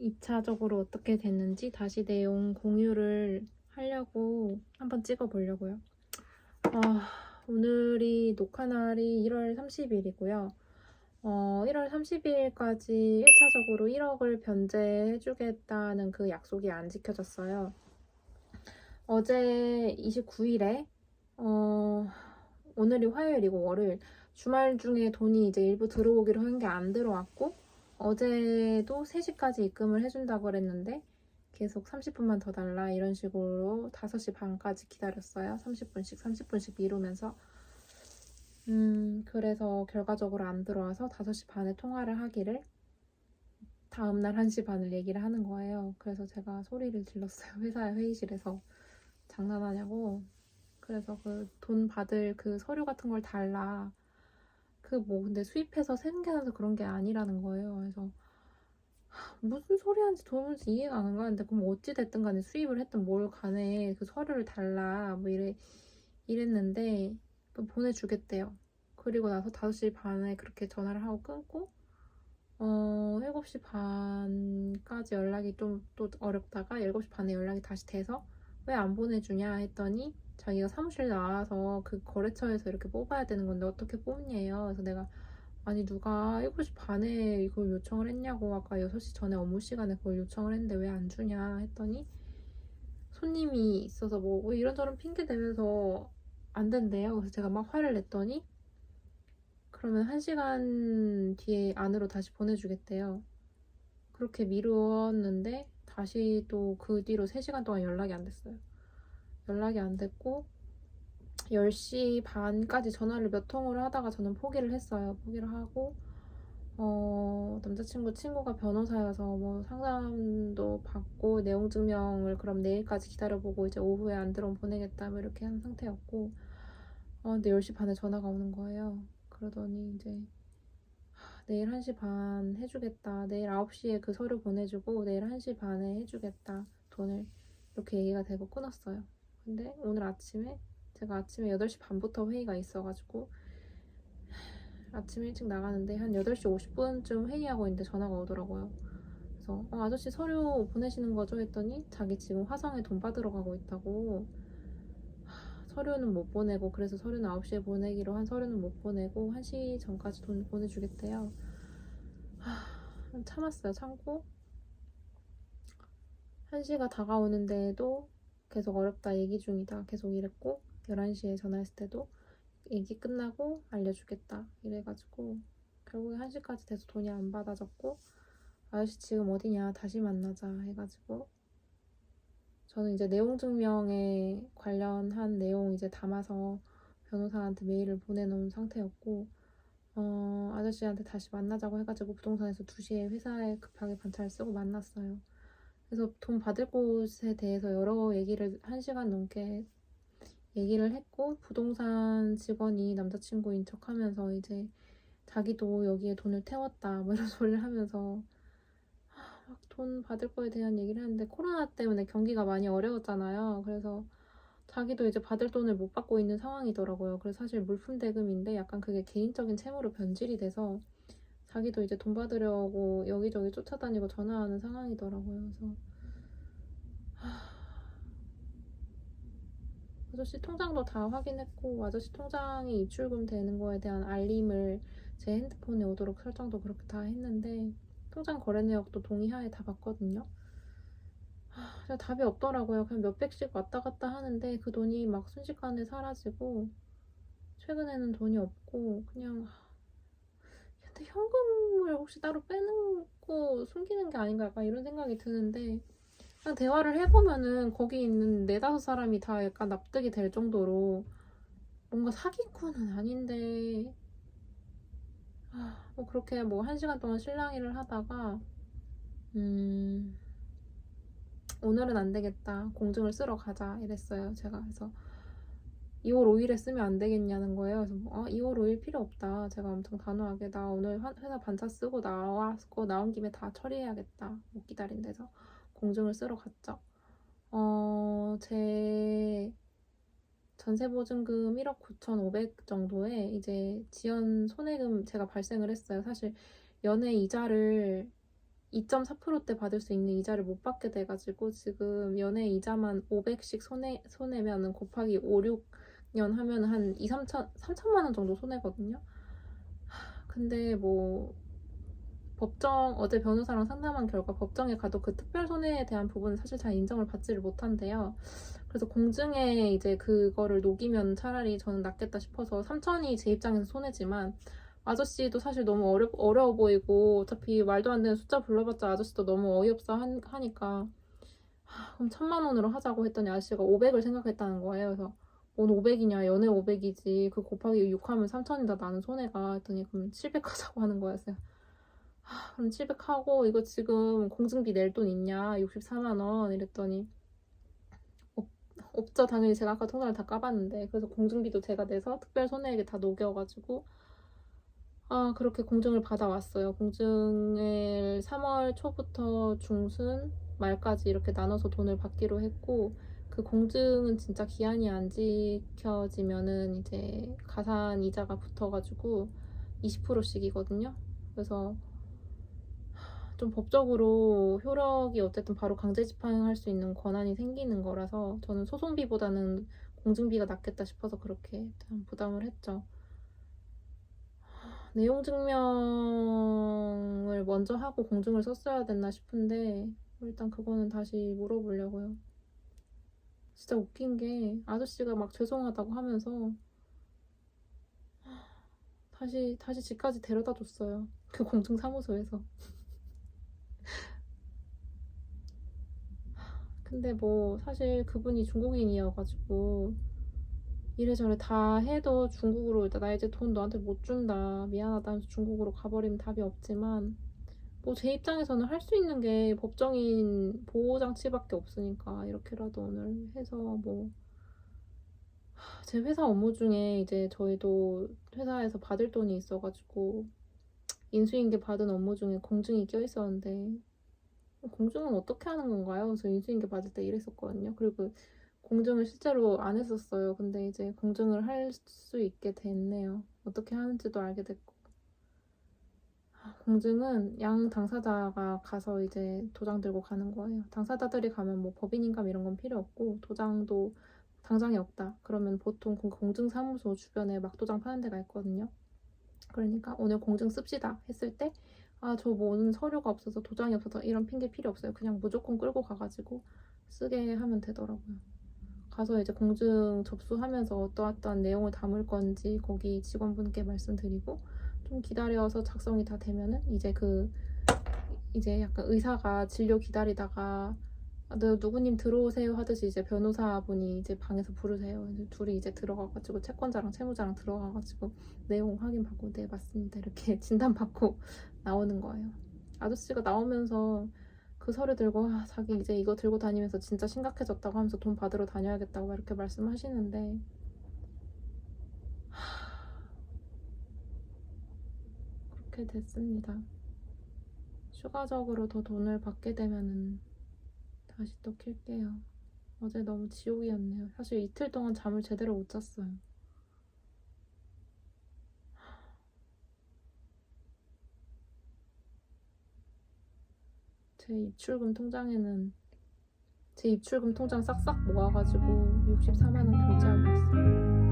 2차적으로 어떻게 됐는지 다시 내용 공유를 하려고 한번 찍어 보려고요. 아, 오늘이 녹화 날이 1월 30일이고요. 어, 1월 30일까지 1차적으로 1억을 변제해주겠다는 그 약속이 안 지켜졌어요. 어제 29일에, 어, 오늘이 화요일이고 월요일, 주말 중에 돈이 이제 일부 들어오기로 한 게 안 들어왔고, 어제도 3시까지 입금을 해준다고 그랬는데, 계속 30분만 더 달라 이런 식으로 5시 반까지 기다렸어요. 30분씩 30분씩 미루면서 음 그래서 결과적으로 안 들어와서 5시 반에 통화를 하기를 다음날 1시 반을 얘기를 하는 거예요. 그래서 제가 소리를 질렀어요. 회사 회의실에서 장난하냐고. 그래서 그 돈 받을 그 서류 같은 걸 달라. 그 뭐 근데 수입해서 생겨나서 그런 게 아니라는 거예요. 그래서 무슨 소리 하는지 도무지 이해가 안 가는데 그럼 어찌 됐든 간에 수입을 했든 뭘 간에 그 서류를 달라 뭐 이래 이랬는데 또 보내주겠대요. 그리고 나서 5시 반에 그렇게 전화를 하고 끊고 어 7시 반까지 연락이 좀 또 어렵다가 7시 반에 연락이 다시 돼서 왜 안 보내주냐 했더니 자기가 사무실 나와서 그 거래처에서 이렇게 뽑아야 되는 건데 어떻게 뽑냐요. 그래서 내가 아니 누가 7시 반에 이걸 요청을 했냐고 아까 6시 전에 업무 시간에 그걸 요청을 했는데 왜 안 주냐 했더니 손님이 있어서 뭐 이런저런 핑계 대면서 안 된대요. 그래서 제가 막 화를 냈더니 그러면 1시간 뒤에 안으로 다시 보내주겠대요. 그렇게 미루었는데 다시 또 그 뒤로 3시간 동안 연락이 안 됐어요. 연락이 안 됐고 10시 반까지 전화를 몇 통을 하다가 저는 포기를 했어요. 포기를 하고 어, 남자친구 친구가 변호사여서 뭐 상담도 받고 내용 증명을 그럼 내일까지 기다려보고 이제 오후에 안 들어오면 보내겠다 뭐 이렇게 한 상태였고 어, 근데 10시 반에 전화가 오는 거예요. 그러더니 이제 하, 내일 1시 반 해주겠다. 내일 9시에 그 서류 보내주고 내일 1시 반에 해주겠다. 돈을 이렇게 얘기가 되고 끊었어요. 근데 오늘 아침에 제가 아침에 8시 반부터 회의가 있어가지고 아침 일찍 나가는데 한 8시 50분쯤 회의하고 있는데 전화가 오더라고요. 그래서 어, 아저씨 서류 보내시는 거죠? 했더니 자기 지금 화성에 돈 받으러 가고 있다고 하, 서류는 못 보내고 그래서 서류는 9시에 보내기로 한 서류는 못 보내고 1시 전까지 돈 보내주겠대요. 하, 참았어요. 참고 1시가 다가오는데도 계속 어렵다 얘기 중이다 계속 이랬고 11시에 전화했을 때도 얘기 끝나고 알려주겠다 이래가지고 결국에 1시까지 돼서 돈이 안 받아졌고 아저씨 지금 어디냐 다시 만나자 해가지고 저는 이제 내용 증명에 관련한 내용 이제 담아서 변호사한테 메일을 보내놓은 상태였고 어, 아저씨한테 다시 만나자고 해가지고 부동산에서 2시에 회사에 급하게 반차를 쓰고 만났어요. 그래서 돈 받을 곳에 대해서 여러 얘기를 1시간 넘게 얘기를 했고 부동산 직원이 남자친구인 척 하면서 이제 자기도 여기에 돈을 태웠다 뭐 이런 소리를 하면서 막 돈 받을 거에 대한 얘기를 했는데 코로나 때문에 경기가 많이 어려웠잖아요. 그래서 자기도 이제 받을 돈을 못 받고 있는 상황이더라고요. 그래서 사실 물품 대금인데 약간 그게 개인적인 채무로 변질이 돼서 자기도 이제 돈 받으려고 여기저기 쫓아다니고 전화하는 상황이더라고요. 그래서 아저씨 통장도 다 확인했고 아저씨 통장이 입출금 되는 거에 대한 알림을 제 핸드폰에 오도록 설정도 그렇게 다 했는데 통장 거래 내역도 동의하에 다 봤거든요. 하, 답이 없더라고요. 그냥 몇백씩 왔다 갔다 하는데 그 돈이 막 순식간에 사라지고 최근에는 돈이 없고 그냥 근데 현금을 혹시 따로 빼놓고 숨기는 게 아닌가 약간 이런 생각이 드는데 그냥 대화를 해보면은 거기 있는 네다섯 사람이 다 약간 납득이 될 정도로 뭔가 사기꾼은 아닌데 아, 뭐 그렇게 뭐 한 시간 동안 실랑이를 하다가 음 오늘은 안 되겠다. 공증을 쓰러 가자. 이랬어요 제가. 그래서 2월 5일에 쓰면 안 되겠냐는 거예요 그래서 뭐, 아 2월 5일 필요 없다 제가 엄청 단호하게 나 오늘 회사 반차 쓰고 나왔고 나온 김에 다 처리해야겠다 못 기다린대서 공증을 쓰러 갔죠. 어, 제 전세보증금 1억 9,500 정도에 이제 지연 손해금 제가 발생을 했어요. 사실 연애 이자를 2.4%대 받을 수 있는 이자를 못 받게 돼가지고 지금 연애 이자만 500씩 손해 손해면은 곱하기 5, 6 년 하면 한 2, 3천 3천만 원 정도 손해거든요. 하, 근데 뭐 법정 어제 변호사랑 상담한 결과 법정에 가도 그 특별 손해에 대한 부분은 사실 잘 인정을 받지를 못한대요. 그래서 공증에 이제 그거를 녹이면 차라리 저는 낫겠다 싶어서 3천이 제 입장에서 손해지만 아저씨도 사실 너무 어려, 어려워 보이고 어차피 말도 안 되는 숫자 불러봤자 아저씨도 너무 어이없어 한- 하니까 하, 그럼 천만 원으로 하자고 했더니 아저씨가 500을 생각했다는 거예요. 그래서 뭔 500이냐 연애 500이지 그 곱하기 6 하면 3천이다 나는 손해가 했더니 그럼 700 하자고 하는 거였어요. 하, 그럼 700 하고 이거 지금 공증비 낼 돈 있냐 64만 원 이랬더니 없, 없죠 당연히 제가 아까 통장을 다 까봤는데 그래서 공증비도 제가 내서 특별 손해액에 다 녹여가지고 아, 그렇게 공증을 받아왔어요. 공증을 3월 초부터 중순 말까지 이렇게 나눠서 돈을 받기로 했고, 그 공증은 진짜 기한이 안 지켜지면은 이제 가산 이자가 붙어가지고 20%씩이거든요. 그래서 좀 법적으로 효력이 어쨌든 바로 강제 집행할 수 있는 권한이 생기는 거라서 저는 소송비보다는 공증비가 낫겠다 싶어서 그렇게 좀 부담을 했죠. 내용 증명을 먼저 하고 공증을 썼어야 됐나 싶은데 일단 그거는 다시 물어보려고요. 진짜 웃긴 게 아저씨가 막 죄송하다고 하면서 다시 다시 집까지 데려다 줬어요. 그 공증 사무소에서. 근데 뭐 사실 그분이 중국인이어가지고 이래저래 다 해도 중국으로 일단 나 이제 돈 너한테 못 준다 미안하다 하면서 중국으로 가버리면 답이 없지만 뭐 제 입장에서는 할 수 있는 게 법정인 보호 장치밖에 없으니까 이렇게라도 오늘 해서 뭐 제 회사 업무 중에 이제 저희도 회사에서 받을 돈이 있어가지고 인수인계 받은 업무 중에 공증이 껴 있었는데 공증은 어떻게 하는 건가요? 그래서 인수인계 받을 때 이랬었거든요. 그리고 공증을 실제로 안 했었어요. 근데 이제 공증을 할 수 있게 됐네요. 어떻게 하는지도 알게 됐고. 공증은 양 당사자가 가서 이제 도장 들고 가는 거예요. 당사자들이 가면 뭐 법인인감 이런 건 필요 없고 도장도 당장이 없다. 그러면 보통 그 공증사무소 주변에 막 도장 파는 데가 있거든요. 그러니까 오늘 공증 씁시다 했을 때 아, 저 뭐는 서류가 없어서 도장이 없어서 이런 핑계 필요 없어요. 그냥 무조건 끌고 가가지고 쓰게 하면 되더라고요. 가서 이제 공증 접수하면서 어떠어떠한 내용을 담을 건지 거기 직원분께 말씀드리고 좀 기다려서 작성이 다 되면은 이제 그 이제 약간 의사가 진료 기다리다가 아, 네, 누구님 들어오세요 하듯이 이제 변호사분이 이제 방에서 부르세요. 둘이 이제 들어가가지고 채권자랑 채무자랑 들어가가지고 내용 확인받고 네 맞습니다 이렇게 진단받고 나오는 거예요. 아저씨가 나오면서 그 서류 들고 아, 자기 이제 이거 들고 다니면서 진짜 심각해졌다고 하면서 돈 받으러 다녀야겠다고 막 이렇게 말씀하시는데 하... 그렇게 됐습니다. 추가적으로 더 돈을 받게 되면은 다시 또 킬게요. 어제 너무 지옥이었네요. 사실 이틀 동안 잠을 제대로 못 잤어요. 제 입출금 통장에는 제 입출금 통장 싹싹 모아가지고 64만 원 결제하고 있어요.